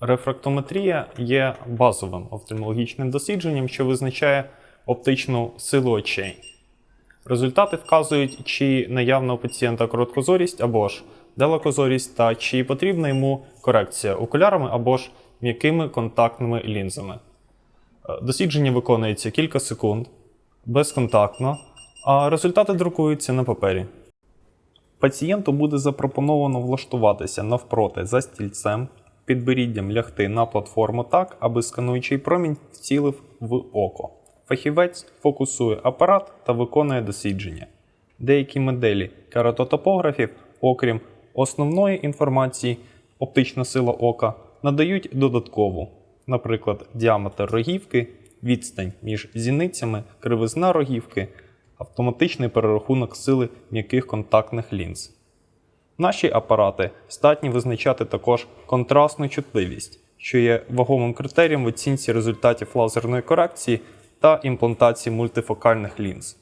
Рефрактометрія є базовим офтальмологічним дослідженням, що визначає оптичну силу очей. Результати вказують, чи наявна у пацієнта короткозорість або ж далекозорість, та чи потрібна йому корекція окулярами або ж м'якими контактними лінзами. Е, Дослідження виконується кілька секунд, безконтактно, а результати друкуються на папері. Пацієнту буде запропоновано влаштуватися навпроти за стільцем, підборіддям лягти на платформу так, аби скануючий промінь вцілив в око. Фахівець фокусує апарат та виконує дослідження. Деякі моделі кератотопографів, окрім основної інформації, оптична сила ока, надають додаткову, наприклад, діаметр рогівки, відстань між зіницями, кривизна рогівки, автоматичний перерахунок сили м'яких контактних лінз. Наші апарати здатні визначати також контрастну чутливість, що є вагомим критерієм в оцінці результатів лазерної корекції та імплантації мультифокальних лінз.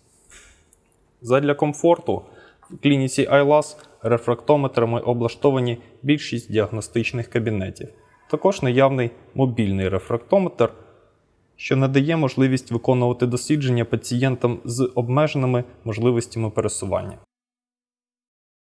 Задля комфорту в клініці iLAS рефрактометрами облаштовані більшість діагностичних кабінетів. Також наявний мобільний рефрактометр, що надає можливість виконувати дослідження пацієнтам з обмеженими можливостями пересування.